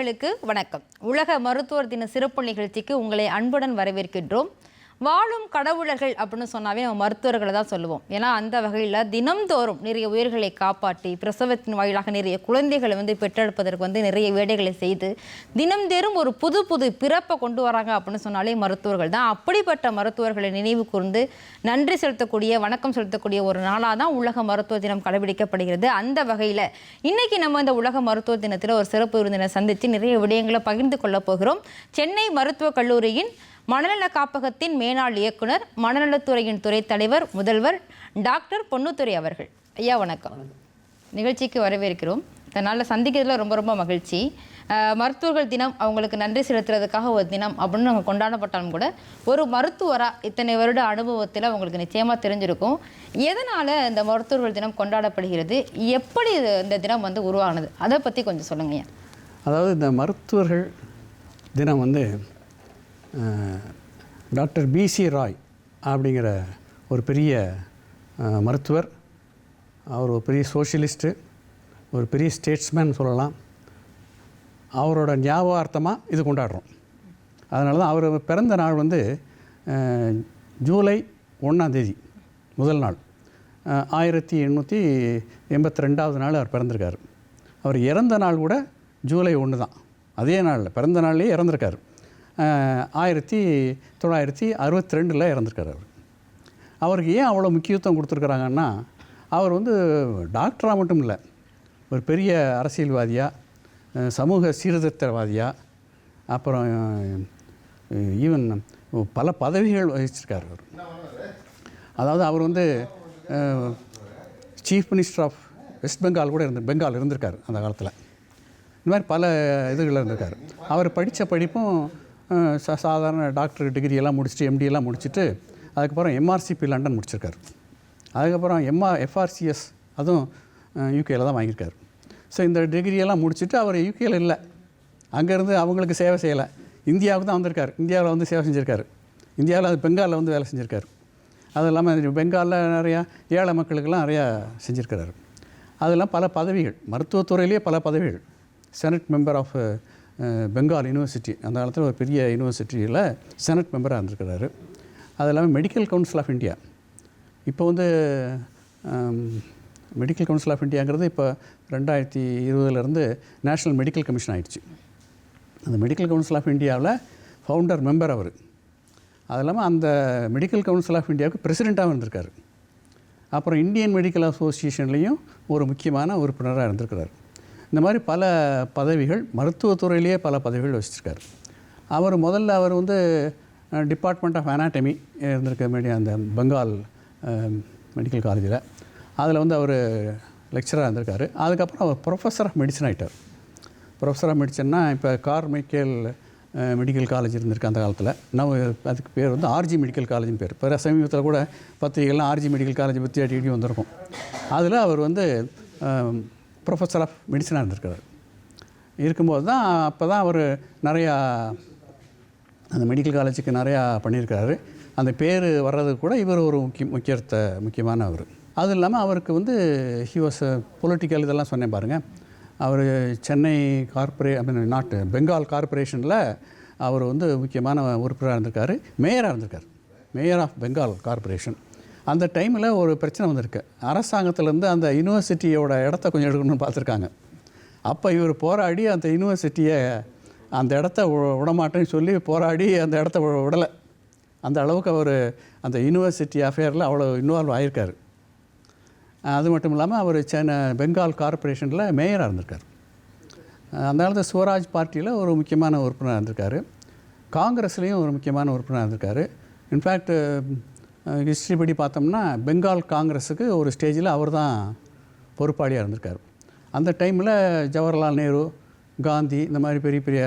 நேயர்களுக்கு வணக்கம். உலக மருத்துவர் தின சிறப்பு நிகழ்ச்சிக்கு உங்களை அன்புடன் வரவேற்கின்றோம். வாழும் கடவுளர்கள் அப்படின்னு சொன்னாவே நம்ம மருத்துவர்களை தான் சொல்லுவோம். ஏன்னா அந்த வகையில் தினம்தோறும் நிறைய உயிர்களை காப்பாற்றி பிரசவத்தின் வாயிலாக நிறைய குழந்தைகளை வந்து பெற்றெடுப்பதற்கு வந்து நிறைய வேடைகளை செய்து தினம்தோறும் ஒரு புது புது பிறப்பை கொண்டு வராங்க அப்படின்னு சொன்னாலே மருத்துவர்கள் தான். அப்படிப்பட்ட மருத்துவர்களை நினைவு கூர்ந்து நன்றி செலுத்தக்கூடிய வணக்கம் செலுத்தக்கூடிய ஒரு நாளாக தான் உலக மருத்துவ தினம் கடைபிடிக்கப்படுகிறது. அந்த வகையில் இன்னைக்கு நம்ம இந்த உலக மருத்துவ தினத்தில் ஒரு சிறப்பு விருந்தினை சந்தித்து நிறைய விடயங்களை பகிர்ந்து கொள்ளப் போகிறோம். சென்னை மருத்துவக் கல்லூரியின் மனநல காப்பகத்தின் மேனாள் இயக்குனர் மனநலத்துறையின் துறை தலைவர் முதல்வர் டாக்டர் பொன்னுத்துறை அவர்கள். ஐயா வணக்கம். நிகழ்ச்சிக்கு வரவேற்கிறோம். தன்னால் சந்திக்கிறதுல ரொம்ப ரொம்ப மகிழ்ச்சி. மருத்துவர்கள் தினம் அவங்களுக்கு நன்றி செலுத்துறதுக்காக ஒரு தினம் அப்படின்னு நாங்கள் கொண்டாடப்பட்டாலும் கூட ஒரு மருத்துவராக இத்தனை வருட அனுபவத்தில் அவங்களுக்கு நிச்சயமாக தெரிஞ்சிருக்கும். எதனால் இந்த மருத்துவர்கள் தினம் கொண்டாடப்படுகிறது? எப்படி இந்த தினம் வந்து உருவானது? அதை பற்றி கொஞ்சம் சொல்லுங்கய்யா அதாவது இந்த மருத்துவர்கள் தினம் வந்து டாக்டர் பிசி ராய் அப்படிங்கிற ஒரு பெரிய மருத்துவர். அவர் ஒரு பெரிய சோஷியலிஸ்ட்டு ஒரு பெரிய ஸ்டேட்ஸ்மேன் சொல்லலாம். அவரோட ஞாபகார்த்தமாக இது கொண்டாடுறோம். அதனால தான் அவர் பிறந்த நாள் வந்து ஜூலை ஒன்றாம் தேதி முதல் நாள். ஆயிரத்தி எண்ணூற்றி எண்பத்தி ரெண்டாவது நாள் அவர் பிறந்திருக்கார். அவர் இறந்த நாள் கூட ஜூலை ஒன்று தான் அதே நாளில் பிறந்த நாள்லேயே இறந்துருக்கார். ஆயிரத்தி தொள்ளாயிரத்தி அறுபத்தி ரெண்டில் இறந்துருக்கார் அவர். அவருக்கு ஏன் அவ்வளோ முக்கியத்துவம் கொடுத்துருக்குறாங்கன்னா அவர் வந்து டாக்டராக மட்டும் இல்லை ஒரு பெரிய அரசியல்வாதியாக சமூக சீர்திருத்தவாதியாக அப்புறம் ஈவன் பல பதவிகள் வகிச்சிருக்கார் அவர். அதாவது அவர் வந்து chief minister of West Bengal கூட இருந்து பெங்கால் இருந்திருக்கார் அந்த காலத்தில். இந்த மாதிரி பல இதுகளில் இருந்திருக்கார். அவர் படித்த படிப்பும் சா சாதாரண டாக்டர் டிகிரி எல்லாம் முடிச்சுட்டு எம்டியெல்லாம் எல்லாம் முடிச்சுட்டு அதுக்கப்புறம் எம்ஆர்சிபி லண்டன் முடிச்சிருக்காரு. அதுக்கப்புறம் எம்ஆர் எஃப்ஆர்சிஎஸ் அதுவும் யூகேயில் தான் வாங்கியிருக்காரு. ஸோ இந்த டிகிரியெல்லாம் முடிச்சுட்டு அவர் யூகேயில் இல்லை. அங்கேருந்து அவங்களுக்கு சேவை செய்யலை. இந்தியாவுக்கு தான் வந்திருக்காரு. இந்தியாவில் வந்து சேவை செஞ்சுருக்காரு. இந்தியாவில் அது பெங்காலில் வந்து வேலை செஞ்சுருக்காரு. அது இல்லாமல் பெங்காலில் நிறையா ஏழை மக்களுக்கெல்லாம் நிறையா செஞ்சுருக்கிறாரு. அதெல்லாம் பல பதவிகள். மருத்துவத்துறையிலேயே பல பதவிகள். Senate member of Bengal university அந்த காலத்தில் ஒரு பெரிய யூனிவர்சிட்டியில் செனட் மெம்பராக இருந்திருக்கிறாரு. அது இல்லாமல் மெடிக்கல் கவுன்சில் ஆஃப் இந்தியா இப்போ வந்து மெடிக்கல் கவுன்சில் ஆஃப் இந்தியாங்கிறது இப்போ ரெண்டாயிரத்தி இருபதுலேருந்து நேஷ்னல் மெடிக்கல் கமிஷன் ஆகிடுச்சு அந்த மெடிக்கல் கவுன்சில் ஆஃப் இந்தியாவில் ஃபவுண்டர் மெம்பர் அவர். அது இல்லாமல் அந்த மெடிக்கல் கவுன்சில் ஆஃப் இந்தியாவுக்கு பிரசிடெண்ட்டாகவும் இருந்திருக்கார். அப்புறம் இந்தியன் மெடிக்கல் அசோசியேஷன்லேயும் ஒரு முக்கியமான உறுப்பினராக இருந்திருக்கிறார். இந்த மாதிரி பல பதவிகள் மருத்துவத்துறையிலேயே பல பதவிகள் வச்சுருக்கார். அவர் முதல்ல அவர் வந்து டிபார்ட்மெண்ட் ஆஃப் அனாட்டமி இருந்திருக்க வேண்டிய அந்த பெங்கால் மெடிக்கல் காலேஜில் அதில் வந்து அவர் லெக்சராக இருந்திருக்காரு. அதுக்கப்புறம் அவர் ப்ரொஃபஸர் ஆஃப் மெடிசன் ஆகிட்டார் ப்ரொஃபஸர் ஆஃப் மெடிசன்னா இப்போ கார்மைக்கேல் மெடிக்கல் காலேஜ் இருந்திருக்கு அந்த காலத்தில். நம்ம அதுக்கு பேர் வந்து ஆர்ஜி மெடிக்கல் காலேஜ்னு பேர். இப்போ சமீபத்தில் கூட பத்திரிகைலாம் ஆர்ஜி மெடிக்கல் காலேஜ் பற்றி அடிக்கடி வந்திருக்கும். அதில் அவர் வந்து ப்ரொஃபஸர் ஆஃப் மெடிசனாக இருந்திருக்காரு இருக்கும்போது தான் அப்போ தான் அவர் நிறையா அந்த மெடிக்கல் காலேஜுக்கு நிறையா பண்ணியிருக்காரு அந்த பேர் வர்றது கூட இவர் ஒரு முக்கிய முக்கியத்த முக்கியமான அவர். அது இல்லாமல் அவருக்கு வந்து ஹி வாஸ் பொலிட்டிக்கல் இதெல்லாம் சொன்னேன் பாருங்கள் அவர் சென்னை கார்ப்பரே ஐ மீன் நாட்டு பெங்கால் கார்ப்பரேஷனில் அவர் வந்து முக்கியமான உறுப்பினராக இருந்திருக்காரு. மேயராக இருந்திருக்கார். மேயர் ஆஃப் பெங்கால் கார்பரேஷன் அந்த டைமில் ஒரு பிரச்சனை வந்திருக்கு. அரசாங்கத்திலேருந்து அந்த யூனிவர்சிட்டியோட இடத்த கொஞ்சம் எடுக்கணும்னு பார்த்துருக்காங்க. அப்போ இவர் போராடி அந்த யூனிவர்சிட்டியை அந்த இடத்த விடமாட்டேன்னு சொல்லி போராடி அந்த இடத்த விடலை. அந்த அளவுக்கு அவர் அந்த யூனிவர்சிட்டி அஃபேரில் அவ்வளோ இன்வால்வ் ஆகியிருக்காரு அது மட்டும் இல்லாமல் அவர் சென்னை பெங்கால் கார்ப்பரேஷனில் மேயராக இருந்திருக்கார். அந்த காலத்தில் ஸ்வராஜ் பார்ட்டியில் ஒரு முக்கியமான உறுப்பினராக இருந்திருக்காரு. காங்கிரஸ்லேயும் ஒரு முக்கியமான உறுப்பினராக இருந்திருக்காரு. இன்ஃபேக்ட் ஹிஸ்ட்ரி படி பார்த்தோம்னா பெங்கால் காங்கிரஸுக்கு ஒரு ஸ்டேஜில் அவர் தான் பொறுப்பாளியாக இருந்திருக்கார். அந்த டைமில் ஜவஹர்லால் நேரு காந்தி இந்த மாதிரி பெரிய பெரிய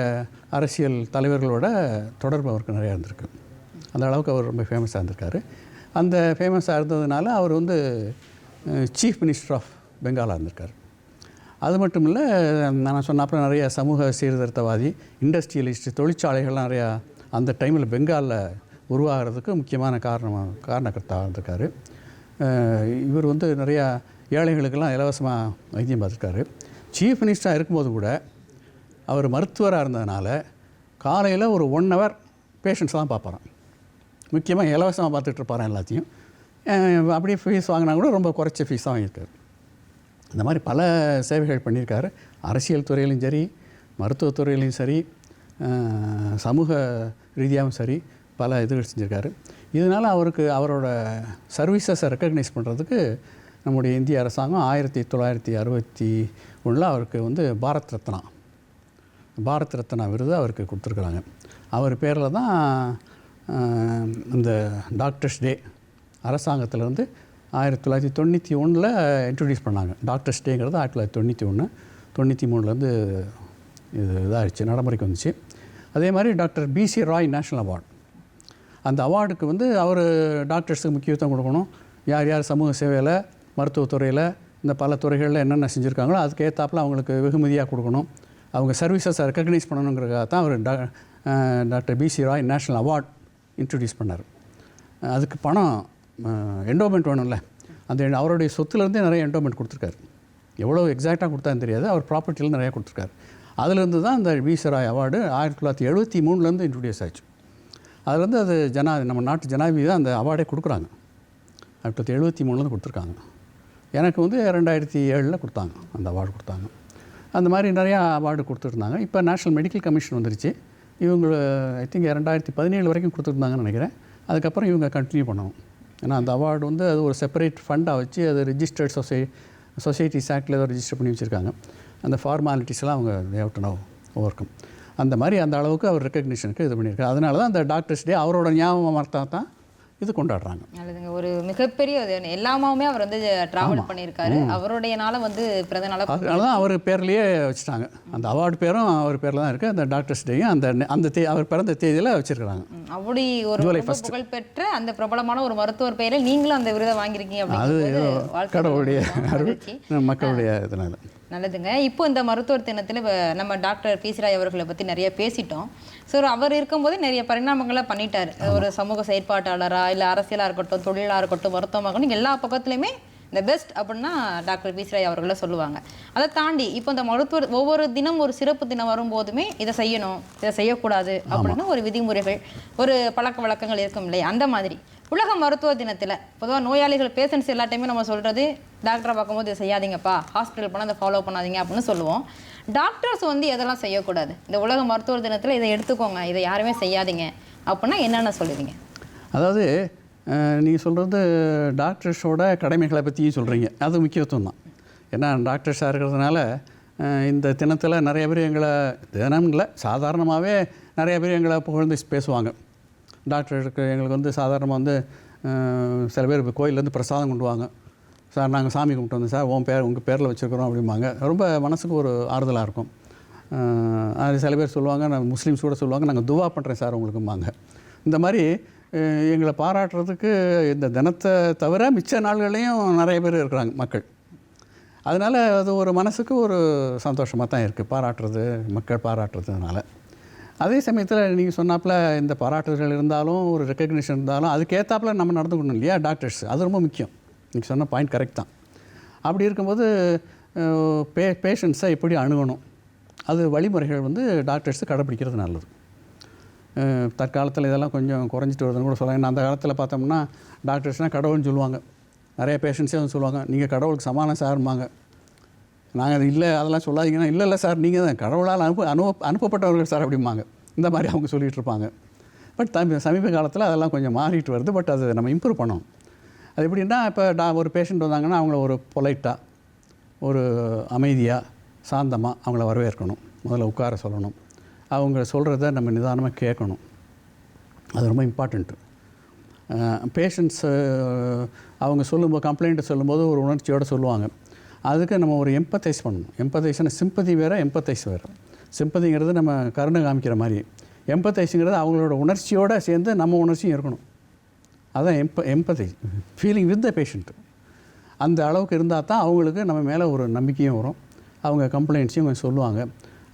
அரசியல் தலைவர்களோட தொடர்பு அவருக்கு நிறையா இருந்திருக்கு. அந்த அளவுக்கு அவர் ரொம்ப ஃபேமஸாக இருந்திருக்காரு. அந்த ஃபேமஸாக இருந்ததுனால அவர் வந்து சீஃப் மினிஸ்டர் ஆஃப் பெங்காலாக இருந்திருக்கார். அது மட்டும் இல்லை நான் சொன்னாப்புல நிறைய சமூக சீர்திருத்தவாதி இண்டஸ்ட்ரியலிஸ்ட் தொழிற்சாலைகள்லாம் நிறையா அந்த டைமில் பெங்காலில் உருவாகிறதுக்கு முக்கியமான காரணமாக காரணக்கர்த்தாக இருந்திருக்காரு இவர் வந்து நிறையா ஏழைகளுக்கெல்லாம் இலவசமாக வைத்தியம் பார்த்துருக்காரு. சீஃப் மினிஸ்டராக இருக்கும்போது கூட அவர் மருத்துவராக இருந்ததுனால காலையில் ஒரு ஒன் ஹவர் பேஷண்ட்ஸ் தான் பார்ப்பாராம். முக்கியமாக இலவசமாக பார்த்துட்டு எல்லாத்தையும். அப்படியே ஃபீஸ் வாங்கினா கூட ரொம்ப குறைச்ச ஃபீஸ் தான் வாங்கியிருக்காரு. இந்த மாதிரி பல சேவைகள் பண்ணியிருக்காரு. அரசியல் துறையிலும் சரி மருத்துவத்துறையிலையும் சரி சமூக ரீதியாகவும் சரி பல இதுகள் செஞ்சுருக்காரு. இதனால் அவருக்கு அவரோட சர்வீசஸை ரெக்கக்னைஸ் பண்ணுறதுக்கு நம்முடைய இந்திய அரசாங்கம் ஆயிரத்தி தொள்ளாயிரத்தி அறுபத்தி ஒன்றில் அவருக்கு வந்து பாரத் ரத்னா பாரத் ரத்னா விருது அவருக்கு கொடுத்துருக்குறாங்க. அவர் பேரில் தான் இந்த டாக்டர்ஸ் டே அரசாங்கத்தில் வந்து ஆயிரத்தி தொள்ளாயிரத்தி தொண்ணூற்றி ஒன்றில் இன்ட்ரடியூஸ் பண்ணாங்க. டாக்டர்ஸ் டேங்கிறது ஆயிரத்தி தொள்ளாயிரத்தி தொண்ணூற்றி ஒன்று தொண்ணூற்றி மூணுலேருந்து இது இதாகிடுச்சு நடைமுறைக்கு வந்துச்சு. அதே மாதிரி doctor BC Roy national award அந்த அவார்டுக்கு வந்து அவர் டாக்டர்ஸுக்கு முக்கியத்துவம் கொடுக்கணும். யார் யார் சமூக சேவையில் மருத்துவத்துறையில் இந்த பல துறைகளில் என்னென்ன செஞ்சுருக்காங்களோ அதுக்கு அவங்களுக்கு வெகுமதியாக கொடுக்கணும். அவங்க சர்வீசஸை ரெக்கக்னைஸ் பண்ணணுங்கிறதுக்காக தான் அவர் டா doctor BC Roy national award introduce பண்ணார். அதுக்கு பணம் என்டோமெண்ட் வேணும்ல. அந்த அவருடைய சொத்துலேருந்தே நிறைய என்டோமெண்ட் கொடுத்துருக்காரு. எவ்வளோ எக்ஸாக்டாக கொடுத்தான்னு தெரியாது. அவர் ப்ராப்பர்ட்டியில் நிறையா கொடுத்துருக்காரு. அதுலேருந்து தான் அந்த பிசராய் அவார்டு ஆயிரத்தி தொள்ளாயிரத்தி எழுபத்தி மூணுலேருந்து இன்ட்ரடியூஸ் ஆச்சு. அதுலேருந்து அது ஜனா நம்ம நாட்டு ஜனாதிபதி தான் அந்த அவார்டே கொடுக்குறாங்க. ஆயிரத்தி தொள்ளாயிரத்தி எழுபத்தி மூணுலேருந்து கொடுத்துருக்காங்க. எனக்கு வந்து ரெண்டாயிரத்தி ஏழில் கொடுத்தாங்க. அந்த அவார்டு கொடுத்தாங்க. அந்த மாதிரி நிறையா அவார்டு கொடுத்துருந்தாங்க. இப்போ நேஷ்னல் மெடிக்கல் கமிஷன் வந்துருச்சு. இவங்க ஐ திங்க் ரெண்டாயிரத்தி பதினேழு வரைக்கும் கொடுத்துருந்தாங்கன்னு நினைக்கிறேன். அதுக்கப்புறம் இவங்க கண்டினியூ பண்ணணும். ஏன்னா அந்த அவார்டு வந்து அது ஒரு செப்பரேட் ஃபண்டாக வச்சு அது ரிஜிஸ்டர்ட் சொசை சொசைட்டிஸ் ஆக்டில் ஏதோ ரிஜிஸ்டர் பண்ணி வச்சுருக்காங்க. அந்த ஃபார்மாலிட்டிஸ்லாம் அவங்க they've to know overcome அந்த மாதிரி அந்த அளவுக்கு அவர் ரெக்கக்னிஷனுக்கு இது பண்ணியிருக்காரு. அதனால தான் அந்த டாக்டர்ஸ் டே அவரோட ஞாபகமாக தான் இது கொண்டாடுறாங்க. ஒரு மிகப்பெரிய எல்லாமாவுமே அவர் வந்து டிராவல் பண்ணியிருக்காரு. அவருடைய நாளை வந்து பிறந்த நாளை அதனால தான் அவர் பேர்லேயே வச்சுட்டாங்க. அந்த அவார்டு பேரும் அவர் பேரில் தான் இருக்குது அந்த டாக்டர்ஸ் டேயும் அந்த அந்த தே அவர் பிறந்த தேதியில் வச்சுருக்காங்க ம், அப்படி ஒரு புகழ்பெற்ற அந்த பிரபலமான ஒரு மருத்துவர் பெயரில் நீங்களும் அந்த விருதை வாங்கியிருக்கீங்க அது கடவுளுடைய. மக்களுடைய இதனால். நல்லதுங்க. இப்போ இந்த மருத்துவர் தினத்தில் நம்ம டாக்டர் பிசிராய் அவர்களை பற்றி நிறைய பேசிட்டோம். ஸோ அவர் இருக்கும்போதே நிறைய பரிணாமங்களை பண்ணிட்டார். ஒரு சமூக செயற்பாட்டாளராக இல்லை அரசியலாக இருக்கட்டும் தொழிலாக இருக்கட்டும் மருத்துவமாக இருக்கட்டும் எல்லா பக்கத்துலையுமே இந்த பெஸ்ட் அப்படின்னா டாக்டர் பிசிராய் அவர்களை சொல்லுவாங்க. அதை தாண்டி இப்போ இந்த மருத்துவர் ஒவ்வொரு தினம் ஒரு சிறப்பு தினம் வரும்போதுமே இதை செய்யணும் இதை செய்யக்கூடாது அப்படின்னு ஒரு விதிமுறைகள் ஒரு பழக்க வழக்கங்கள் இருக்கும் இல்லையா? அந்த மாதிரி. உலக மருத்துவ தினத்தில். பொதுவாக நோயாளிகள் பேஷண்ட்ஸ் எல்லா டைமும் நம்ம சொல்கிறது டாக்டரை பார்க்கும்போது இதை செய்யாதீங்கப்பா ஹாஸ்பிட்டல் போனால் அதை ஃபாலோ பண்ணாதீங்க அப்படின்னு சொல்லுவோம். டாக்டர்ஸ் வந்து எதெல்லாம் செய்யக்கூடாது? இந்த உலக மருத்துவர் தினத்தில் இதை எடுத்துக்கோங்க இதை யாருமே செய்யாதீங்க அப்படின்னா என்னென்ன சொல்லுவீங்க? அதாவது நீங்கள் சொல்கிறது டாக்டர்ஸோட கடமைகளை பற்றியும் சொல்கிறீங்க அது முக்கியத்துவம் தான். ஏன்னா டாக்டர்ஸாக இருக்கிறதுனால இந்த தினத்தில் நிறைய பேர் எங்களை தினம் இல்லை சாதாரணமாகவே நிறைய பேர் எங்களை புகழ்ந்து பேசுவாங்க. டாக்டருக்கு எங்களுக்கு வந்து சாதாரணமாக வந்து சில பேர் இப்போ கோயிலேருந்து பிரசாதம் கொண்டு வாங்க. சார் நாங்கள் சாமி கும்பிட்டு வந்தோம். சார் உன் பேர் உங்கள் பேரில் வச்சுருக்குறோம் அப்படிம்பாங்க. ரொம்ப மனசுக்கு ஒரு ஆறுதலாக இருக்கும். அது சில பேர் சொல்லுவாங்க நான் முஸ்லீம்ஸ் கூட சொல்லுவாங்க நாங்கள் துவா பண்ணுறேன் சார் உங்களுக்கும்பாங்க. இந்த மாதிரி எங்களை பாராட்டுறதுக்கு இந்த தினத்தை தவிர மிச்ச நாள்கள்லேயும் நிறைய பேர் இருக்கிறாங்க மக்கள். அதனால் அது ஒரு மனசுக்கு ஒரு சந்தோஷமாக தான் இருக்குது பாராட்டுறது மக்கள் பாராட்டுறதுனால. அதே சமயத்தில் நீங்கள் சொன்னாப்புல இந்த பாராட்டுகள் இருந்தாலும் ஒரு ரெக்கக்னிஷன் இருந்தாலும் அதுக்கேற்றாப்புல நம்ம நடந்துக்கணும் இல்லையா டாக்டர்ஸ் அது ரொம்ப முக்கியம். நீங்கள் சொன்ன பாயிண்ட் கரெக்ட் தான். அப்படி இருக்கும்போது பே பேஷண்ட்ஸை எப்படி அணுகணும்? அது வழிமுறைகள் வந்து டாக்டர்ஸ் கடைப்பிடிக்கிறது நல்லது. தற்காலத்தில் இதெல்லாம் கொஞ்சம் குறைஞ்சிட்டு வருதுன்னு கூட சொல்லலாம். அந்த காலத்தில் பார்த்தோம்னா டாக்டர்ஸ்னால் கடவுள்னு சொல்லுவாங்க. நிறைய பேஷண்ட்ஸே வந்து சொல்லுவாங்க. நீங்கள் கடவுளுக்கு சமானம் சார்பாங்க நாங்கள் அது இல்லை அதெல்லாம் சொல்லாதீங்கன்னா இல்லை இல்லை சார் நீங்கள் தான். கடவுளால் அனுப்ப அனுப அனுப்பப்பட்டவர்கள் சார் அப்படிம்பாங்க இந்த மாதிரி அவங்க சொல்லிகிட்டு இருப்பாங்க. பட் தம்பி சமீப காலத்தில் அதெல்லாம் கொஞ்சம் மாறிட்டு வருது. பட் அது நம்ம இம்ப்ரூவ் பண்ணணும் அது எப்படின்னா இப்போ டா ஒரு பேஷண்ட் வந்தாங்கன்னா அவங்கள ஒரு பொலைட்டாக ஒரு அமைதியாக சாந்தமாக அவங்கள வரவேற்கணும். முதல்ல உட்கார சொல்லணும். அவங்க சொல்கிறத நம்ம நிதானமாக கேட்கணும். அது ரொம்ப இம்பார்ட்டண்ட்டு பேஷண்ட்ஸு அவங்க சொல்லும்போது கம்ப்ளைண்ட்டு சொல்லும்போது ஒரு உணர்ச்சியோடு சொல்லுவாங்க. அதுக்கு நம்ம ஒரு எம்பத்தைஸ் பண்ணணும். எம்பத்தைஸ்னா சிம்பதி வேறு எம்பத்தைஸ் வேறு. சிம்பதிங்கிறது நம்ம கருணை காமிக்கிற மாதிரி. எம்பத்தைஸுங்கிறது அவங்களோட உணர்ச்சியோடு சேர்ந்து நம்ம உணர்ச்சியும் இருக்கணும். அதான் எம்ப எம்பதை ஃபீலிங் வித் த பேஷண்ட்டு அந்த அளவுக்கு இருந்தால் தான் அவங்களுக்கு நம்ம மேலே ஒரு நம்பிக்கையும் வரும். அவங்க கம்ப்ளைண்ட்ஸையும் கொஞ்சம் சொல்லுவாங்க.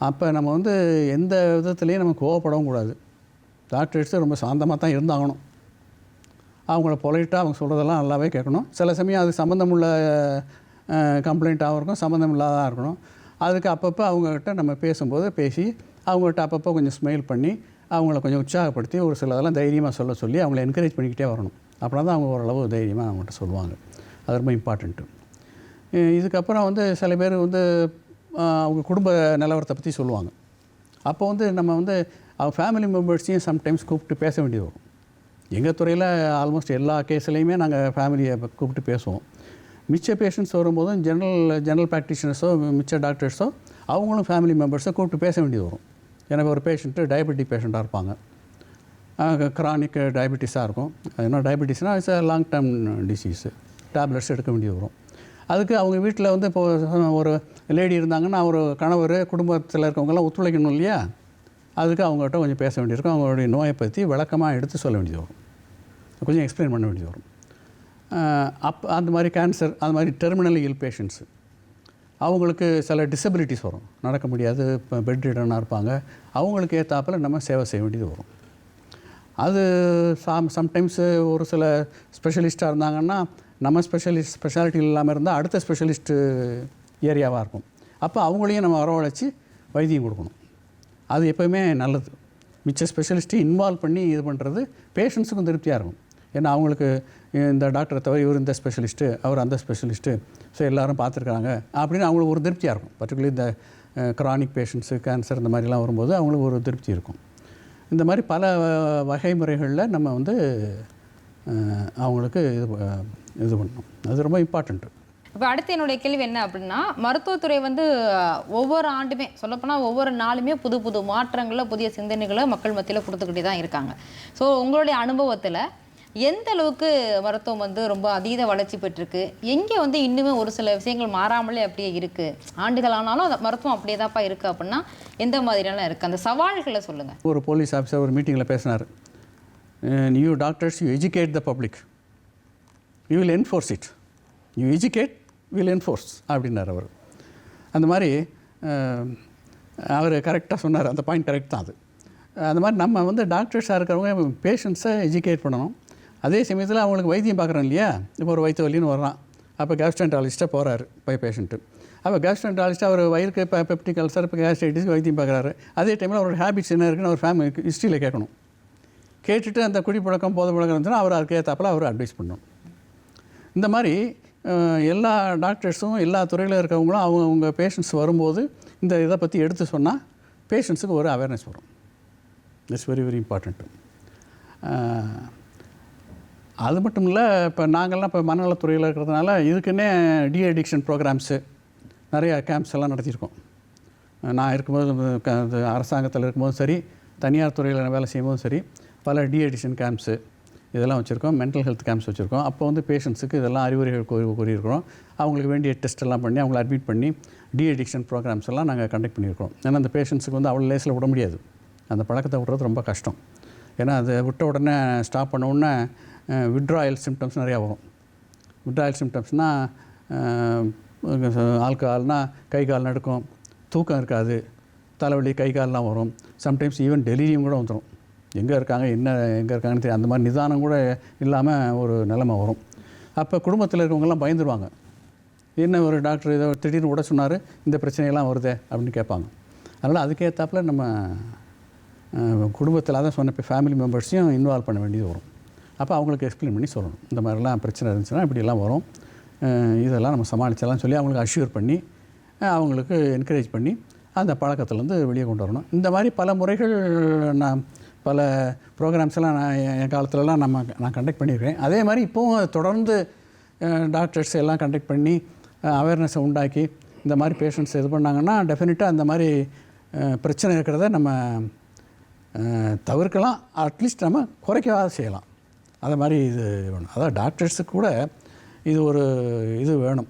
அப்போ நம்ம வந்து எந்த விதத்துலேயும் நம்ம கோவப்படவும் கூடாது. டாக்டர்ஸ் ரொம்ப சாந்தமாக தான் இருந்தாகணும். அவங்கள பொலைட்டாக அவங்க சொல்கிறதெல்லாம் நல்லாவே கேட்கணும். சில சமயம் அது சம்மந்தமுள்ள கம்ப்ளைண்ட்டாகவும் இருக்கும் சம்மந்தம் இல்லாததாக இருக்கணும். அதுக்கு அப்பப்போ அவங்கக்கிட்ட நம்ம பேசும்போது பேசி அவங்கள்ட்ட அப்பப்போ கொஞ்சம் ஸ்மைல் பண்ணி அவங்கள கொஞ்சம் உற்சாகப்படுத்தி ஒரு சில இதெல்லாம் தைரியமாக சொல்ல சொல்லி அவங்கள என்கரேஜ் பண்ணிக்கிட்டே வரணும். அப்படின்னா தான் அவங்க ஓரளவு தைரியமாக அவங்கள்ட்ட சொல்லுவாங்க. அது ரொம்ப இம்பார்ட்டண்ட்டு இதுக்கப்புறம் வந்து சில பேர் வந்து அவங்க குடும்ப நிலவரத்தை பற்றி சொல்லுவாங்க. அப்போ வந்து நம்ம வந்து அவங்க ஃபேமிலி மெம்பர்ஸையும் சம்டைம்ஸ் கூப்பிட்டு பேச வேண்டியது வரும். எங்கள் துறையில் ஆல்மோஸ்ட் எல்லா கேஸ்லேயுமே நாங்கள் ஃபேமிலியை கூப்பிட்டு பேசுவோம். மிச்ச பேஷண்ட்ஸ் வரும்போதும் ஜென்ரல் ஜென்ரல் ப்ராக்டிஷனர்ஸோ மிச்ச டாக்டர்ஸோ அவங்களும் ஃபேமிலி மெம்பர்ஸை கூப்பிட்டு பேச வேண்டியது வரும். எனக்கு ஒரு பேஷண்ட்டு டயபெட்டிக் பேஷண்ட்டாக இருப்பாங்க. க்ரானிக் டயபெட்டிஸாக இருக்கும். என்ன டயபெட்டிஸ்னால் it's long term disease tablets எடுக்க வேண்டியது வரும். அதுக்கு அவங்க வீட்டில் வந்து இப்போ ஒரு லேடி இருந்தாங்கன்னா ஒரு கணவர் குடும்பத்தில் இருக்கவங்கெல்லாம் ஒத்துழைக்கணும் இல்லையா? அதுக்கு அவங்ககிட்ட கொஞ்சம் பேச வேண்டியிருக்கும். அவங்களுடைய நோயை பற்றி விளக்கமாக எடுத்து சொல்ல வேண்டியது வரும். கொஞ்சம் எக்ஸ்பிளைன் பண்ண வேண்டியது வரும். அப் அந்த மாதிரி கேன்சர் அந்த மாதிரி டெர்மினல் இல் பேஷண்ட்ஸு அவங்களுக்கு சில டிசபிலிட்டிஸ் வரும். நடக்க முடியாது இப்போ பெட் ரிட்டனாக இருப்பாங்க. அவங்களுக்கு ஏற்றாப்பில் நம்ம சேவை செய்ய வேண்டியது வரும். அது சம் சம்டைம்ஸு ஒரு சில ஸ்பெஷலிஸ்ட்டாக இருந்தாங்கன்னா நம்ம ஸ்பெஷலிஸ்ட் ஸ்பெஷாலிட்டி இல்லாமல் இருந்தால் அடுத்த ஸ்பெஷலிஸ்ட்டு ஏரியாவாக இருக்கும். அப்போ அவங்களையும் நம்ம வரவழைச்சி வைத்தியம் கொடுக்கணும். அது எப்போயுமே நல்லது. மிச்ச ஸ்பெஷலிஸ்ட்டு இன்வால்வ் பண்ணி இது பண்ணுறது பேஷண்ட்ஸுக்கும் திருப்தியாக இருக்கும். ஏன்னா அவங்களுக்கு இந்த டாக்டரை தவிர இவர் இந்த ஸ்பெஷலிஸ்ட்டு அவர் அந்த ஸ்பெஷலிஸ்ட்டு ஸோ எல்லோரும் பார்த்துருக்காங்க. அப்படின்னு அவங்களுக்கு ஒரு திருப்தியாக இருக்கும். பர்டிகுலர் இந்த க்ரானிக் பேஷண்ட்ஸு கேன்சர் இந்த மாதிரிலாம் வரும்போது அவங்களுக்கு ஒரு திருப்தி இருக்கும். இந்த மாதிரி பல வகை முறைகளில் நம்ம வந்து அவங்களுக்கு இது இது பண்ணணும். அது ரொம்ப இம்பார்ட்டண்ட்டு இப்போ அடுத்து என்னுடைய கேள்வி என்ன அப்படின்னா மருத்துவத்துறை வந்து ஒவ்வொரு ஆண்டுமே சொல்லப்போனால் ஒவ்வொரு நாளுமே புது புது மாற்றங்களை புதிய சிந்தனைகளை மக்கள் மத்தியில் கொடுத்துக்கிட்டே தான் இருக்காங்க. ஸோ உங்களுடைய அனுபவத்தில் எந்த அளவுக்கு மருத்துவம் வந்து ரொம்ப அதீத வளர்ச்சி பெற்றிருக்கு? எங்கே வந்து இன்னுமே ஒரு சில விஷயங்கள் மாறாமலே அப்படியே இருக்குது ஆண்டுகள் ஆனாலும் அந்த மருத்துவம் அப்படியே தான்ப்பா இருக்குது அப்படின்னா எந்த மாதிரியெல்லாம் இருக்குது அந்த சவால்களை சொல்லுங்கள் ஒரு போலீஸ் ஆஃபீஸர் ஒரு மீட்டிங்கில் பேசினார். You doctors you educate the public you will enforce it you educate will enforce அப்படின்னார் அவர். அந்த மாதிரி அவர் கரெக்டாக சொன்னார். அந்த பாயிண்ட் கரெக்ட் தான் அது. அந்த மாதிரி நம்ம வந்து டாக்டர்ஸாக இருக்கிறவங்க பேஷண்ட்ஸை எஜுகேட் பண்ணணும். அதே சமயத்தில் அவங்களுக்கு வைத்தியம் பார்க்குறோம் இல்லையா? இப்போ ஒரு வயிற்று வலின்னு வர்றான். அப்போ கேஸ்ட்ரென்டாலஜிஸ்ட்டாக போகிறாரு பை பேஷண்ட்டு அப்போ கேஸ்ட்ரன்டாலஜிஸ்ட் அவர் வயிறுக்கு இப்போ பெப்டிக் அல்சர் இப்போ கேஸ்ட்ரைட்டிஸ்க்கு வைத்தியம் பார்க்குறாரு. அதே டைமில் அவரோட ஹேபிட்ஸ் என்ன இருக்குன்னு அவர் ஃபேமிலி ஹிஸ்ட்ரியில் கேட்கணும். கேட்டுட்டு அந்த குடிப்பழக்கம் போத பழக்கம் இருந்துச்சுன்னா அவர் அதுக்கு ஏற்றாப்பில் அவர் அட்வைஸ் பண்ணணும். இந்த மாதிரி எல்லா டாக்டர்ஸும் எல்லா துறையில் இருக்கவங்களும் அவங்க அவங்க பேஷண்ட்ஸ் வரும்போது இந்த இதை பற்றி எடுத்து சொன்னால் பேஷண்ட்ஸுக்கு ஒரு அவேர்னஸ் வரும். இட்ஸ் வெரி வெரி இம்பார்ட்டண்ட்டு அது மட்டும் இல்லை இப்போ நாங்கள்லாம் இப்போ மனநலத்துறையில் இருக்கிறதுனால இதுக்குன்னே டி அடிக்ஷன் ப்ரோக்ராம்ஸு நிறையா கேம்ப்ஸ் எல்லாம் நடத்தியிருக்கோம். நான் இருக்கும்போது க- இது அரசாங்கத்தில் இருக்கும்போதும் சரி தனியார் துறையில் வேலை செய்யும்போதும் சரி பல டி அடிக்ஷன் கேம்ப்ஸு இதெல்லாம் வச்சுருக்கோம் மென்டல் ஹெல்த் கேம்ப்ஸ் வச்சுருக்கோம். அப்போ வந்து பேஷண்ட்ஸுக்கு இதெல்லாம் அறிவுரைகள் கூறி கூறியிருக்கிறோம். அவங்களுக்கு வேண்டிய டெஸ்ட் எல்லாம் பண்ணி அவங்கள அட்மிட் பண்ணி டி அடிக்ஷன் ப்ரோக்ராம்ஸ் எல்லாம் நாங்கள் கண்டக்ட் பண்ணியிருக்கோம் ஏன்னா அந்த பேஷண்ட்ஸுக்கு வந்து அவ்வளோ லேஸில் விட முடியாது. அந்த பழக்கத்தை விடுறது ரொம்ப கஷ்டம். ஏன்னா அது விட்ட உடனே ஸ்டாப் பண்ண உடனே விட்ராயல் சிம்டம்ஸ் நிறையா வரும். விட்ராயல் சிம்டம்ஸ்னால் ஆல்கஹால்னால் கை கால் நடக்கும் தூக்கம் இருக்காது தலைவலி கை கால்லாம் வரும். சம்டைம்ஸ் ஈவன் டெலிரியும் கூட வந்துடும் எங்கே இருக்காங்க என்ன எங்கே இருக்காங்கன்னு தெரியும் அந்த மாதிரி நிதானம் கூட இல்லாமல் ஒரு நிலைமை வரும். அப்போ குடும்பத்தில் இருக்கவங்கெல்லாம் பயந்துருவாங்க. என்ன ஒரு டாக்டர் ஏதோ திடீர்னு விட சொன்னார் இந்த பிரச்சனையெல்லாம் வருதே அப்படின்னு கேட்பாங்க. அதனால் அதுக்கேற்றாப்புல நம்ம குடும்பத்தில் தான் சொன்ன இப்போ ஃபேமிலி மெம்பர்ஸையும் இன்வால்வ் பண்ண வேண்டியது வரும். அப்போ அவங்களுக்கு எக்ஸ்பிளைன் பண்ணி சொல்லணும். இந்த மாதிரிலாம் பிரச்சனை இருந்துச்சுன்னா இப்படியெல்லாம் வரும். இதெல்லாம் நம்ம சமாளிச்சலாம் சொல்லி அவங்களுக்கு அஷ்யூர் பண்ணி அவங்களுக்கு என்கரேஜ் பண்ணி அந்த பழக்கத்துலேருந்து வெளியே கொண்டு வரணும். இந்த மாதிரி பல முறைகள் நான் பல ப்ரோக்ராம்ஸ் எல்லாம் நான் என் காலத்துலலாம் நம்ம நான் கண்டக்ட் பண்ணியிருக்கேன். அதே மாதிரி இப்போவும் தொடர்ந்து டாக்டர்ஸ் எல்லாம் கண்டக்ட் பண்ணி அவேர்னஸை உண்டாக்கி இந்த மாதிரி பேஷண்ட்ஸ் இது பண்ணாங்கன்னா டெஃபினட்டாக அந்த மாதிரி பிரச்சனை இருக்கிறத நம்ம தவிர்க்கலாம். அட்லீஸ்ட் நம்ம குறைக்கவாது செய்யலாம். அது மாதிரி இது வேணும். அதான் டாக்டர்ஸுக்கு கூட இது ஒரு இது வேணும்.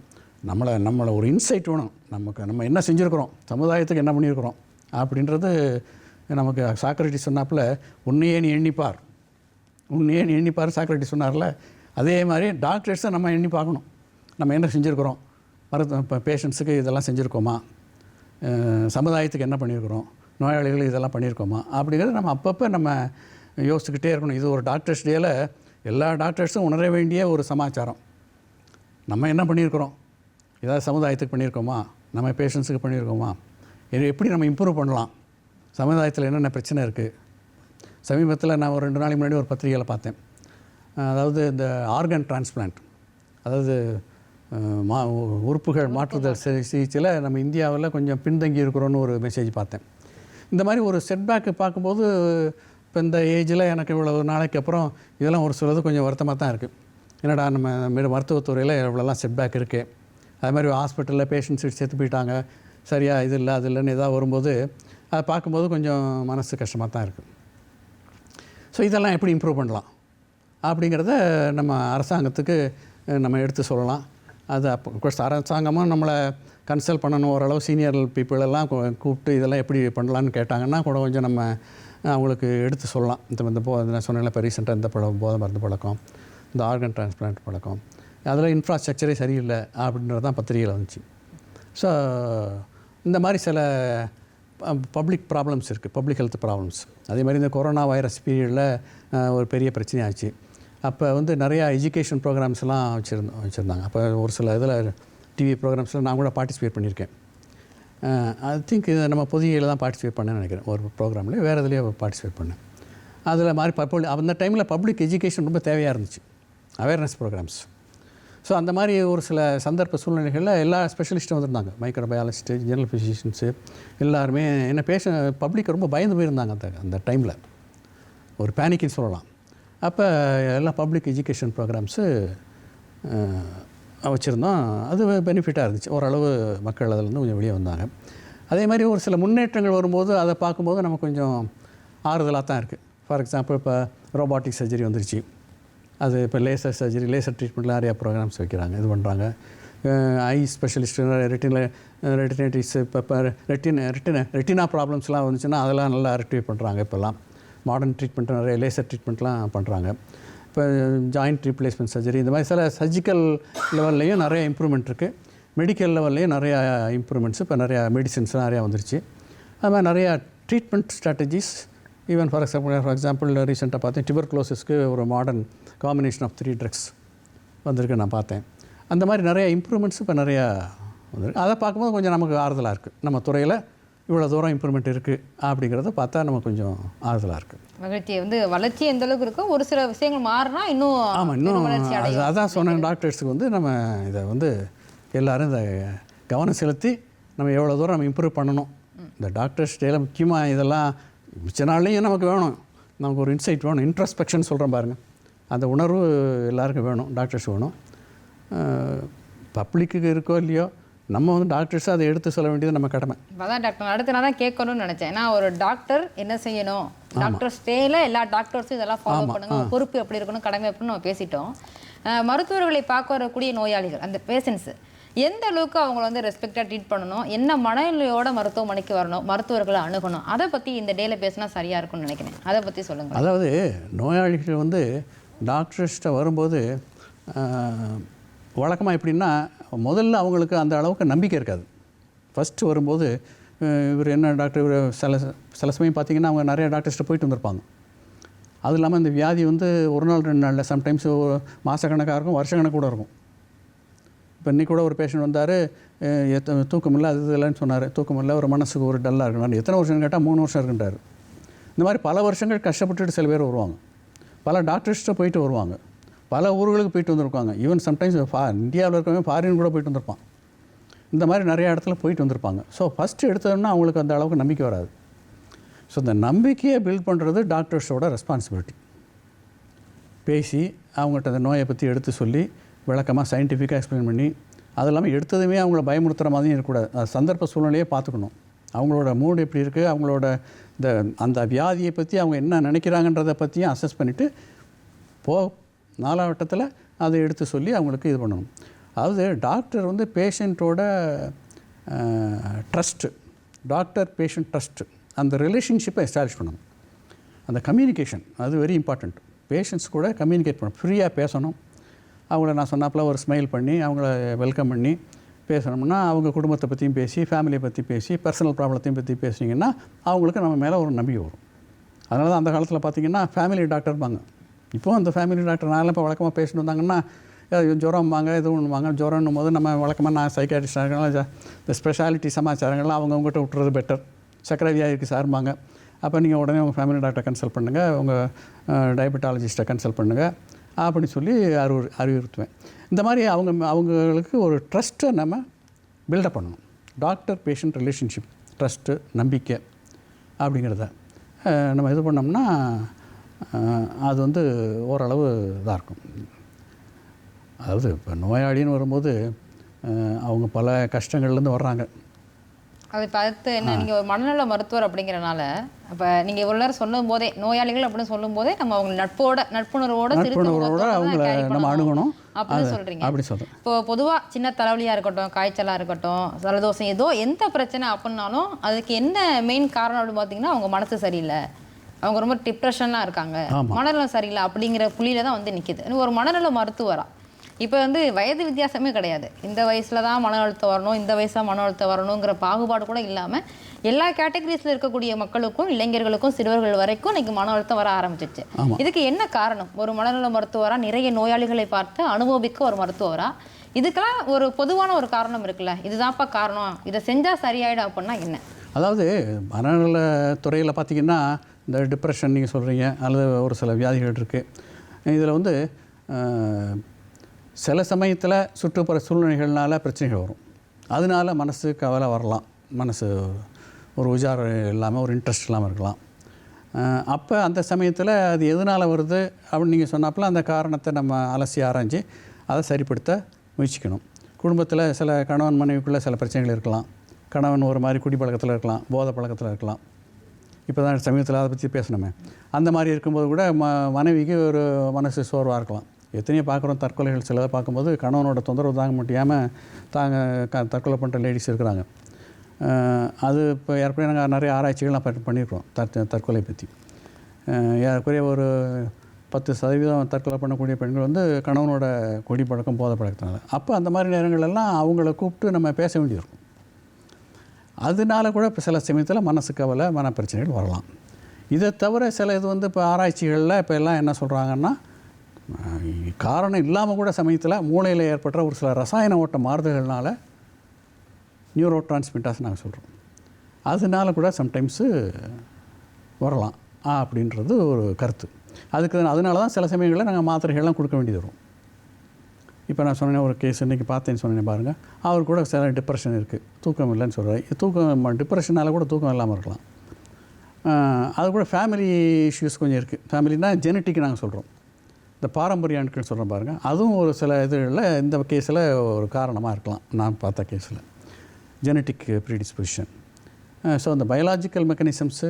நம்மளை நம்மளை ஒரு இன்சைட் வேணும். நமக்கு நம்ம என்ன செஞ்சுருக்குறோம்? சமுதாயத்துக்கு என்ன பண்ணியிருக்கிறோம்? அப்படின்றது நமக்கு சாக்ரட்டி சொன்னாப்புல உன்னையே நீ எண்ணிப்பார். உன்னையே நீ எண்ணிப்பார் சாக்ரட்டி சொன்னார்ல. அதே மாதிரி டாக்டர்ஸை நம்ம எண்ணி பார்க்கணும். நம்ம என்ன செஞ்சுருக்குறோம்? மருத்துவ இப்போ பேஷண்ட்ஸுக்கு இதெல்லாம் செஞ்சுருக்கோமா? சமுதாயத்துக்கு என்ன பண்ணியிருக்கிறோம்? நோயாளிகளுக்கு இதெல்லாம் பண்ணியிருக்கோமா? அப்படிங்கிறது நம்ம அப்பப்போ நம்ம யோசிச்சுக்கிட்டே இருக்கணும். இது ஒரு டாக்டர்ஸ் டேயில் எல்லா டாக்டர்ஸும் உணர வேண்டிய ஒரு சமாச்சாரம். நம்ம என்ன பண்ணியிருக்கிறோம்? ஏதாவது சமுதாயத்துக்கு பண்ணியிருக்கோமா? நம்ம பேஷண்ட்ஸுக்கு பண்ணியிருக்கோமா? இது எப்படி நம்ம இம்ப்ரூவ் பண்ணலாம்? சமுதாயத்தில் என்னென்ன பிரச்சனை இருக்குது சமீபத்தில் நான் ஒரு ரெண்டு நாளைக்கு முன்னாடி ஒரு பத்திரிகையில் பார்த்தேன். அதாவது இந்த ஆர்கன் டிரான்ஸ்பிளான்ட் அதாவது மா உறுப்புகள் மாற்றுதல் சிகிச்சையில் நம்ம இந்தியாவில் கொஞ்சம் பின்தங்கி இருக்கிறோன்னு ஒரு மெசேஜ் பார்த்தேன். இந்த மாதிரி ஒரு செட்பேக்கு பார்க்கும்போது இப்போ இந்த ஏஜில் எனக்கு இவ்வளவு நாளைக்கு அப்புறம் இதெல்லாம் ஒரு சிலது கொஞ்சம் வருத்தமாக தான் இருக்குது என்னடா நம்ம மரு- மருத்துவத்துறையில் இவ்வளோலாம் செட்பேக் இருக்குது அது மாதிரி ஹாஸ்பிட்டலில் பேஷண்ட்ஸ் செத்து போயிட்டாங்க. சரியா இது இல்லை அது இல்லைன்னு எதாவது வரும்போது அதை பார்க்கும்போது கொஞ்சம் மனசு கஷ்டமாக தான் இருக்குது ஸோ இதெல்லாம் எப்படி இம்ப்ரூவ் பண்ணலாம்? அப்படிங்கிறத நம்ம அரசாங்கத்துக்கு நம்ம எடுத்து சொல்லலாம். அது அப்போ கோர்ஸ் அரசாங்கமும் நம்மளை கன்சல்ட் பண்ணணும். ஓரளவு சீனியர் பீப்புள் எல்லாம் கூப்பிட்டு இதெல்லாம் எப்படி பண்ணலான்னு கேட்டாங்கன்னா கூட கொஞ்சம் நம்ம அவங்களுக்கு எடுத்து சொல்லலாம். இந்த இந்த போ நான் இப்போ ரீசெண்டாக இந்த பழம் போதை மருந்து பழக்கம் இந்த ஆர்கன் டிரான்ஸ்பிளான்ட் பழக்கம் அதில் இன்ஃப்ராஸ்ட்ரக்சரே சரியில்லை அப்படின்றது தான் பத்திரிகையில் வந்துச்சு. ஸோ இந்த மாதிரி சில பப்ளிக் ப்ராப்ளம்ஸ் இருக்குது பப்ளிக் ஹெல்த் ப்ராப்ளம்ஸ் அதே மாதிரி இந்த கொரோனா வைரஸ் பீரியடில் ஒரு பெரிய பிரச்சனையாச்சு அப்போ வந்து நிறையா எஜுகேஷன் ப்ரோக்ராம்ஸ்லாம் வச்சுருந்தோம் வச்சுருந்தாங்க. அப்போ ஒரு சில இதில் டிவி ப்ரோக்ராம்ஸில் நான் கூட பார்ட்டிசிபேட் பண்ணியிருக்கேன். ஐ திங்க் இது நம்ம பொதிகையில் தான் பார்ட்டிசிபேட் பண்ணேன்னு நினைக்கிறேன். ஒரு ப்ரோக்ராமில் வேறு இதுலேயே பார்ட்டிசிபேட் பண்ணேன். அதில் மாதிரி பப்ளிக் அந்த டைமில் பப்ளிக் எஜுகேஷன் ரொம்ப தேவையாக இருந்துச்சு. அவேர்னஸ் ப்ரோக்ராம்ஸ் ஸோ அந்த மாதிரி ஒரு சில சந்தர்ப்ப சூழ்நிலைகளில் எல்லா ஸ்பெஷலிஸ்ட்டும் வந்திருந்தாங்க. மைக்ரோபயாலஜிஸ்ட்டு ஜெனரல் ஃபிசிஷியன்ஸு எல்லாருமே என்ன பேஷ பப்ளிக் ரொம்ப பயந்து போயிருந்தாங்க அந்த அந்த டைமில் ஒரு பேனிக்குன்னு சொல்லலாம். அப்போ எல்லா பப்ளிக் எஜுகேஷன் ப்ரோக்ராம்ஸு வச்சுருந்தோம். அது பெனிஃபிட்டாக இருந்துச்சு. ஓரளவு மக்கள் அதிலேருந்து கொஞ்சம் வெளியே வந்தாங்க. அதே மாதிரி ஒரு சில முன்னேற்றங்கள் வரும்போது அதை பார்க்கும்போது நமக்கு கொஞ்சம் ஆறுதலாக தான் இருக்குது ஃபார் எக்ஸாம்பிள் இப்போ ரோபாட்டிக் சர்ஜரி வந்துருச்சு. அது இப்போ லேசர் சர்ஜரி லேசர் ட்ரீட்மெண்ட்டில் நிறையா ப்ரோக்ராம்ஸ் வைக்கிறாங்க. இது பண்ணுறாங்க ஐ ஸ்பெஷலிஸ்ட் ரெட்டினில் ரெட்டினைட்டிஸ் இப்போ இப்போ ரெட்டின ரெட்டின ரெட்டினா ப்ராப்ளம்ஸ்லாம் வந்துச்சுன்னா அதெல்லாம் நல்லா ரெக்டிவ் பண்ணுறாங்க இப்போல்லாம். மாடர்ன் ட்ரீட்மெண்ட் நிறைய லேசர் ட்ரீட்மெண்ட்லாம் பண்ணுறாங்க இப்போ ஜாயிண்ட் ரீப்ளேஸ்மெண்ட் சர்ஜரி இந்த மாதிரி சில சர்ஜிக்கல் லெவல்லையும் நிறைய இம்ப்ரூவ்மெண்ட் இருக்குது மெடிக்கல் லெவல்லையும் நிறையா இம்ப்ரூவ்மெண்ட்ஸ் இப்போ நிறையா மெடிசின்ஸ்லாம் நிறையா வந்துருச்சு. அது மாதிரி நிறையா treatment strategies even for example for example ரீசெண்டாக பார்த்தேன் டியூபர்க்ளோசிஸ்க்கு ஒரு modern combination of three drugs வந்திருக்கு நான் பார்த்தேன். அந்த மாதிரி நிறைய இம்ப்ரூவ்மெண்ட்ஸ் இப்போ நிறையா வந்திருக்கு. அதை பார்க்கும்போது கொஞ்சம் நமக்கு ஆறுதலாக இருக்குது நம்ம துறையில் இவ்வளோ தூரம் இம்ப்ரூவ்மெண்ட் இருக்குது அப்படிங்கிறத பார்த்தா நமக்கு கொஞ்சம் ஆறுதலாக இருக்குது மகிழ்ச்சி வந்து வளர்ச்சி எந்த அளவுக்கு இருக்கோ ஒரு சில விஷயங்கள் மாறினா இன்னும் ஆமாம் இன்னும் வளர்ச்சி அதான் சொன்னேன் டாக்டர்ஸுக்கு வந்து நம்ம இதை வந்து எல்லாரும் இதை கவனம் செலுத்தி நம்ம எவ்வளோ தூரம் நம்ம இம்ப்ரூவ் பண்ணணும். இந்த டாக்டர்ஸ் டேல முக்கியமாக இதெல்லாம் மிச்ச நாள்லேயும் நமக்கு வேணும். நமக்கு ஒரு இன்சைட் வேணும் இன்ட்ரஸ்பெக்ஷன் சொல்கிறேன் பாருங்கள் அந்த உணர்வு எல்லாருக்கும் வேணும் டாக்டர்ஸ் வேணும். பப்ளிக்கு இருக்கோ இல்லையோ நம்ம வந்து டாக்டர்ஸ் அதை எடுத்து சொல்ல வேண்டியது நம்ம கடமை. அதான் டாக்டர் அடுத்து நான் தான் கேட்கணும்னு நினைச்சேன். ஏன்னா ஒரு டாக்டர் என்ன செய்யணும்? டாக்டர் ஸ்டேல எல்லா டாக்டர்ஸும் இதெல்லாம் ஃபாலோ பண்ணுங்க பொறுப்பு எப்படி இருக்கணும் கடமை எப்படின்னு நம்ம பேசிட்டோம். மருத்துவர்களை பார்க்க வரக்கூடிய நோயாளிகள் அந்த பேஷண்ட்ஸ் எந்த அளவுக்கு அவங்கள வந்து ரெஸ்பெக்டாக ட்ரீட் பண்ணணும் என்ன மனநிலையோட மருத்துவமனைக்கு வரணும் மருத்துவர்களை அணுகணும் அதை பற்றி இந்த டேல பேசினா சரியா இருக்கும்னு நினைக்கிறேன். அதை பற்றி சொல்லுங்க அதாவது நோயாளிகள் வந்து டாக்டர்ஸ்கிட்ட வரும்போது வழக்கமாக எப்படின்னா முதல்ல அவங்களுக்கு அந்த அளவுக்கு நம்பிக்கை இருக்காது. ஃபஸ்ட்டு வரும்போது இவர் என்ன டாக்டர் இவர் சில சில சமயம் பார்த்தீங்கன்னா அவங்க நிறைய டாக்டர்ஸ்ட்டு போயிட்டு வந்திருப்பாங்க. அது இல்லாமல் இந்த வியாதி வந்து ஒரு நாள் ரெண்டு நாளில் சம்டைம்ஸ் மாதக்கணக்காக இருக்கும் வருஷக்கணக்கு கூட இருக்கும். இப்போ இன்றைக்கி கூட ஒரு பேஷண்ட் வந்தார் தூக்கம் இல்லை அது இல்லைன்னு சொன்னார். தூக்கம் இல்லை ஒரு மனசுக்கு ஒரு டல்லாக இருக்கணும் எத்தனை வருஷம்னு கேட்டால் மூணு வருஷம் இருக்குன்றார். இந்த மாதிரி பல வருஷங்கள் கஷ்டப்பட்டுட்டு சில பேர் வருவாங்க. பல டாக்டர்ஸ்ட்டு போயிட்டு வருவாங்க. பல ஊர்களுக்கு போயிட்டு வந்திருப்பாங்க. ஈவன் சம்டைம்ஸ் ஃபா இந்தியாவில் இருக்கவங்க ஃபாரின் கூட போயிட்டு வந்திருப்பான். இந்த மாதிரி நிறைய இடத்துல போயிட்டு வந்திருப்பாங்க. ஸோ ஃபஸ்ட்டு எடுத்தோம்னா அவங்களுக்கு அந்த அளவுக்கு நம்பிக்கை வராது. ஸோ இந்த நம்பிக்கையை பில்ட் பண்ணுறது டாக்டர்ஸோட ரெஸ்பான்சிபிலிட்டி பேசி அவங்கள்ட்ட அந்த நோயை பற்றி எடுத்து சொல்லி விளக்கமாக சயின்டிஃபிக்காக எக்ஸ்பிளைன் பண்ணி அது இல்லாமல் எடுத்ததுமே அவங்கள பயமுறுத்துகிற மாதிரியும் இருக்கக்கூடாது. அது சந்தர்ப்ப சூழ்நிலையே பார்த்துக்கணும். அவங்களோட மூடு எப்படி இருக்குது அவங்களோட இந்த அந்த வியாதியை பற்றி அவங்க என்ன நினைக்கிறாங்கன்றதை பற்றியும் அசஸ் பண்ணிவிட்டு போ நாலாவட்டத்தில் அதை எடுத்து சொல்லி அவங்களுக்கு இது பண்ணணும். அதாவது டாக்டர் வந்து பேஷண்ட்டோட ட்ரஸ்ட்டு டாக்டர் பேஷண்ட் ட்ரஸ்ட்டு அந்த ரிலேஷன்ஷிப்பை எஸ்டாப்ளிஷ் பண்ணணும். அந்த கம்யூனிகேஷன் அது வெரி இம்பார்ட்டண்ட் பேஷண்ட்ஸ் கூட கம்யூனிகேட் பண்ணணும். ஃப்ரீயாக பேசணும். அவங்கள நான் சொன்னாப்புல ஒரு ஸ்மைல் பண்ணி அவங்கள வெல்கம் பண்ணி பேசணும்னா அவங்க குடும்பத்தை பற்றியும் பேசி ஃபேமிலியை பற்றி பேசி பர்சனல் ப்ராப்ளத்தையும் பற்றி பேசுனீங்கன்னா அவங்களுக்கு நம்ம மேலே ஒரு நம்பிக்கை வரும். அதனால தான் அந்த காலத்தில் பார்த்தீங்கன்னா ஃபேமிலி டாக்டர்பாங்க இப்போ அந்த ஃபேமிலி டாக்டர் நான்லாம் இப்போ வழக்கமாக பேசிட்டு வந்தாங்கன்னா ஏதாவது ஜுரம்பாங்க இது ஒன்றுவாங்க ஜுரம்னும் போது நம்ம வழக்கமாக நான் சைக்காட்ரிஸ்டாக இருக்கலாம் இந்த ஸ்பெஷாலிட்டி சமாச்சாரங்கள்லாம் அவங்க அவங்ககிட்ட விட்டுறது பெட்டர் சக்கரை வியாதிக்கு சார்பாங்க அப்போ நீங்கள் உடனே உங்கள் ஃபேமிலி டாக்டரை கன்சல்ட் பண்ணுங்கள் உங்கள் டயபெட்டாலஜிஸ்ட்டை கன்சல்ட் பண்ணுங்கள் அப்படின்னு சொல்லி அறிவு அறிவுறுத்துவேன். இந்த மாதிரி அவங்க அவங்களுக்கு ஒரு ட்ரஸ்ட்டை நம்ம பில்டப் பண்ணணும். டாக்டர் பேஷண்ட் ரிலேஷன்ஷிப் ட்ரஸ்ட்டு நம்பிக்கை அப்படிங்கிறத நம்ம இது பண்ணோம்னா அது வந்து ஓரளவு இதாக இருக்கும். அதாவது இப்போ நோயாளின்னு வரும்போது அவங்க பல கஷ்டங்கள்லேருந்து வர்றாங்க. அது இப்போ அடுத்து என்ன நீங்கள் ஒரு மனநல மருத்துவர் அப்படிங்கிறனால அப்போ நீங்கள் இவ்வளோ நேரம் சொல்லும் போதே நோயாளிகள் அப்படின்னு சொல்லும் போதே நம்ம அவங்க நட்போட நட்புணர்வோட நட்புணர்வோட அவங்கள நம்ம அணுகணும். அப்படின்னு சொல்றீங்க. அப்படி சொல்கிறேன் இப்போ பொதுவாக சின்ன தலைவலியாக இருக்கட்டும் காய்ச்சலாக இருக்கட்டும் ஜலதோஷம் ஏதோ எந்த பிரச்சனை அப்படின்னாலும் அதுக்கு என்ன மெயின் காரணம் அப்படின்னு பார்த்தீங்கன்னா அவங்க மனசு சரியில்லை. அவங்க ரொம்ப டிப்ரெஷன்லாம் இருக்காங்க. மனநலம் சரியில்லை அப்படிங்கிற புள்ளியில தான் வந்து நிற்கிது ஒரு மனநல மருத்துவரா? இப்போ வந்து வயது வித்தியாசமே கிடையாது. இந்த வயசில் தான் மன அழுத்தம் வரணும் இந்த வயசில் மன அழுத்தம் வரணுங்கிற பாகுபாடு கூட இல்லாமல் எல்லா கேட்டகரிஸில் இருக்கக்கூடிய மக்களுக்கும் இளைஞர்களுக்கும் சிறுவர்கள் வரைக்கும் இன்னைக்கு மன அழுத்தம் வர ஆரம்பிச்சிச்சு. இதுக்கு என்ன காரணம்? ஒரு மனநல மருத்துவரா? நிறைய நோயாளிகளை பார்த்து அனுபவிக்க ஒரு மருத்துவரா? இதுக்கெல்லாம் ஒரு பொதுவான ஒரு காரணம் இருக்குல்ல. இதுதான்ப்பா காரணம். இதை செஞ்சா சரியாயிடும் அப்படின்னா என்ன? அதாவது மனநல துறையில் பார்த்தீங்கன்னா இந்த டிப்ரெஷன் நீங்கள் சொல்கிறீங்க அல்லது ஒரு சில வியாதிகள் இருக்குது இதில் வந்து சில சமயத்தில் சுற்றுப்புற சூழ்நிலைகள்னால பிரச்சனைகள் வரும். அதனால மனசு கவலை வரலாம். மனசு ஒரு உஜாரம் இல்லாமல் ஒரு இன்ட்ரெஸ்ட் இல்லாமல் இருக்கலாம். அப்போ அந்த சமயத்தில் அது எதனால் வருது அப்படின்னு நீங்கள் சொன்னாப்புல அந்த காரணத்தை நம்ம அலசி ஆராய்ஞ்சு அதை சரிப்படுத்த முயற்சிக்கணும். குடும்பத்தில் சில கணவன் மனைவிக்குள்ளே சில பிரச்சனைகள் இருக்கலாம். கணவன் ஒரு மாதிரி குடி பழக்கத்தில் இருக்கலாம் போதை பழக்கத்தில் இருக்கலாம். இப்போ தான் சமீபத்தில் அதை பற்றி பேசணுமே. அந்த மாதிரி இருக்கும்போது கூட ம மனைவிக்கு ஒரு மனசு சோர்வாக இருக்கலாம். எத்தனையோ பார்க்குறோம் தற்கொலைகள். சிலதை பார்க்கும்போது கணவனோட தொந்தரவு தாங்க முடியாமல் தாங்க க தற்கொலை பண்ணுற லேடிஸ் இருக்கிறாங்க. அது இப்போ ஏற்கனவே நாங்கள் நிறைய ஆராய்ச்சிகள்லாம் பண்ணி- பண்ணியிருக்கோம் தற் தற்கொலை பற்றி அஹ் ஏறக்குறைய ஒரு பத்து சதவீதம் தற்கொலை பண்ணக்கூடிய பெண்கள் வந்து கணவனோட கொடி பழக்கம் போதை பழக்கத்தினால. அப்போ அந்த மாதிரி நேரங்களெல்லாம் அவங்கள கூப்பிட்டு நம்ம பேச வேண்டியிருக்கும். அதனால கூட இப்போ சில சமயத்தில் மனசு கவலை மன பிரச்சனைகள் வரலாம். இதை தவிர சில இது வந்து இப்போ ஆராய்ச்சிகளில் இப்போ எல்லாம் என்ன சொல்கிறாங்கன்னா காரணம் இல்லாமல் கூட சமயத்தில் மூளையில் ஏற்பட்ட ஒரு சில ரசாயன ஓட்ட மாறுதல்கள்னால நியூரோ டிரான்ஸ்மிட்டாஸ் நாங்கள் சொல்கிறோம் அதனால கூட சம்டைம்ஸு வரலாம். ஆ அப்படின்றது ஒரு கருத்து. அதுக்கு அதனால தான் சில சமயங்களில் நாங்கள் மாத்திரைகள்லாம் கொடுக்க வேண்டியது வரும். இப்போ நான் சொன்னேன் ஒரு கேஸ் இன்றைக்கி பார்த்தேன்னு சொன்னேன் பாருங்கள் அவர் கூட சில டிப்ரெஷன் இருக்குது தூக்கம் இல்லைன்னு சொல்கிறேன் தூக்கம் டிப்ரெஷனால் கூட தூக்கம் இல்லாமல் இருக்கலாம். அது கூட ஃபேமிலி இஷ்யூஸ் கொஞ்சம் இருக்குது ஃபேமிலினால் ஜெனட்டிக் நாங்கள் சொல்கிறோம் இந்த பாரம்பரிய அணுக்கள் சொல்கிறேன் பாருங்கள் அதுவும் ஒரு சில இதுகளில் இந்த கேஸில் ஒரு காரணமாக இருக்கலாம். நான் பார்த்த கேஸில் ஜெனட்டிக் ப்ரீடிஸ்பொசிஷன் ஸோ அந்த biological mechanisms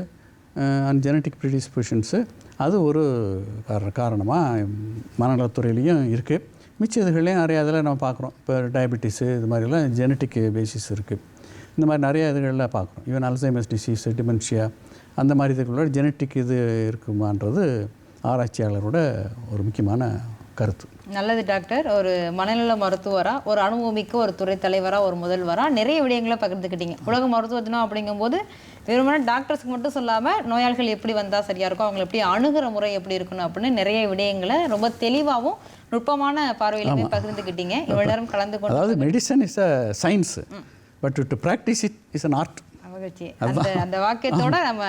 and genetic predispositions அது ஒரு காரண காரணமாக மனநலத்துறையிலையும் இருக்குது மிச்ச இதுகள்லையும் நிறையா இதில் நம்ம பார்க்குறோம். இப்போ டயபெட்டிஸு இது மாதிரிலாம் ஜெனட்டிக் பேசிஸ் இருக்குது இந்த மாதிரி நிறைய இதுகளில் பார்க்குறோம். ஈவன் அல்சைமஸ் டிசீஸ் டிமென்ஷியா அந்த மாதிரி இதுகளோட ஜெனட்டிக் இது இருக்குமான்றது ஆராய்ச்சியாளரோட ஒரு முக்கியமான கருத்து. நல்லது டாக்டர். ஒரு மனநல மருத்துவரா ஒரு அனுபவமிக்க ஒரு துறை தலைவரா ஒரு முதல்வரா நிறைய விடயங்களை பகிர்ந்துக்கிட்டீங்க. உலக மருத்துவ தினம் அப்படிங்கும்போது வெறுமனே டாக்டர்ஸ்க்கு மட்டும் சொல்லாம நோயாளிகள் எப்படி வந்தா சரியா இருக்கும் அவங்களை எப்படி அணுகிற முறை எப்படி இருக்கணும் அப்படின்னு நிறைய விடயங்களை ரொம்ப தெளிவாகவும் நுட்பமான பார்வையிலுமே பகிர்ந்துக்கிட்டீங்க. இவ்வளவு நேரம் கலந்து கொண்டு அதாவது medicine is a science but to practice it is an art மகிழ்ச்சி. அந்த அந்த வாக்கியத்தோட நம்ம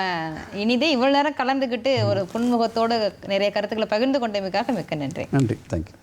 இனிதே இவ்வளவு நேரம் கலந்துக்கிட்டு ஒரு புன்முகத்தோடு நிறைய கருத்துக்களை பகிர்ந்து கொண்டமைக்காக மிக்க நன்றி. நன்றி. தேங்க்யூ